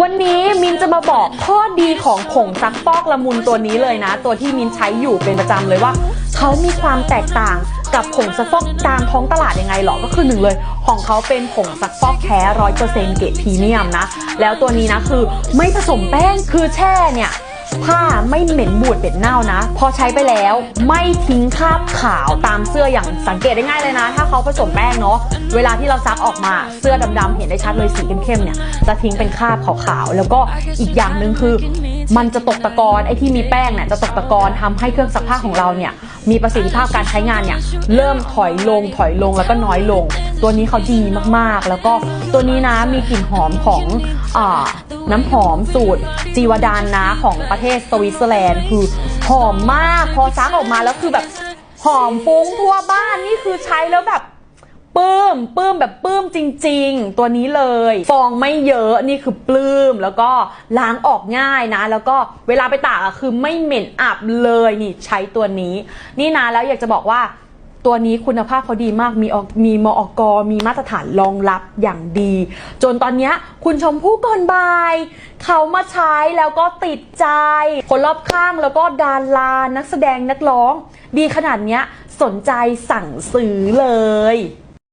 วันนี้มินจะมาบอกข้อดีของผงซักฟอกละมุนตัวนี้เลยนะ ตัวที่มินใช้อยู่เป็นประจำเลยว่า เขามีความแตกต่างกับผงซักฟอกตามท้องตลาดยังไงหรอก็คือหนึ่งเลย ของเขาเป็นผงซักฟอกแท้ร้อยเปอร์เซ็นต์เกรดพรีเมียมนะ แล้วตัวนี้นะคือไม่ผสมแป้งคือแช่เนี่ย ผ้าไม่เหม็นบูดเป็นเน่านะ พอใช้ไปแล้วไม่ทิ้งคราบขาวตามเสื้ออย่างสังเกตได้ง่ายเลยนะ ถ้าเขาผสมแป้งเนาะเวลาที่เราซักออกมาเสื้อดำๆเห็นได้ชัดเลยสีเข้มๆเนี่ยจะทิ้งเป็นคราบขาวๆแล้วก็อีกอย่างหนึ่งคือ มันจะตกตะกอนไอ้ที่มีแป้งเนี่ยจะตกตะกอนทำให้เครื่องซักผ้าของเราเนี่ยมีประสิทธิภาพการใช้งานเนี่ยเริ่มถอยลงถอยลงแล้วก็น้อยลง ตัวนี้เขาดีมากๆ แล้วก็ตัวนี้นะมีกลิ่นหอมของอน้ำหอมสูตรจีวดานนะของประเทศสวิตเซอร์แลนด์คือหอมมากพอซักออกมาแล้วคือแบบหอมฟุ้งทั่วบ้านนี่คือใช้แล้วแบบ ปื้มปื้มแบบปื้มจริง ๆ ตัวนี้เลย ฟองไม่เยอะนี่คือปลื้มแล้วก็ล้างออกง่ายนะ แล้วก็เวลาไปตากคือไม่เหม็นอับเลยนี่ใช้ตัวนี้ นี่นะแล้วอยากจะบอกว่าตัวนี้คุณภาพเขาดีมากมีออกมีมออกมีมาตรฐานรองรับอย่างดี จนตอนนี้คุณชมพู่ก่อนบายเขามาใช้แล้วก็ติดใจ คนรอบข้างแล้วก็ดารานักแสดงนักร้อง ดีขนาดนี้สนใจสั่งซื้อเลย